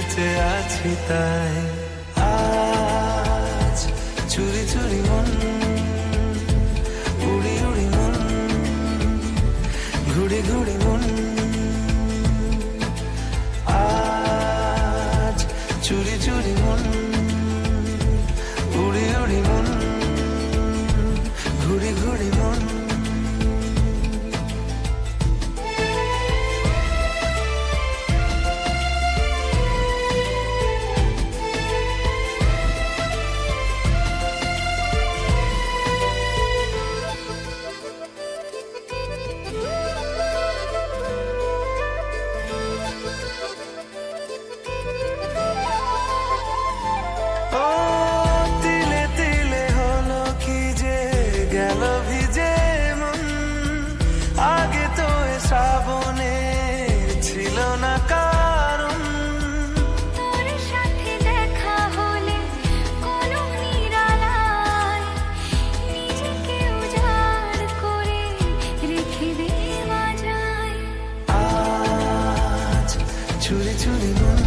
বেঁচে আছি তাই। আজ চুরি চুরি মন, উড়ি উড়ি মন, ঘুড়ি ঘুড়ি মন। আজ চুরি চুরি মন, উড়ি উড়ি মন, ঘুড়ি ঘুড়ি মন। আগে তো শ্রাবণে ছিল না কারণ। তোর সাথে দেখা হলে কোনো নিরালায় নিজেকে উজাড় করে রেখে দেওয়া যায় আজ চুরি চুরি মন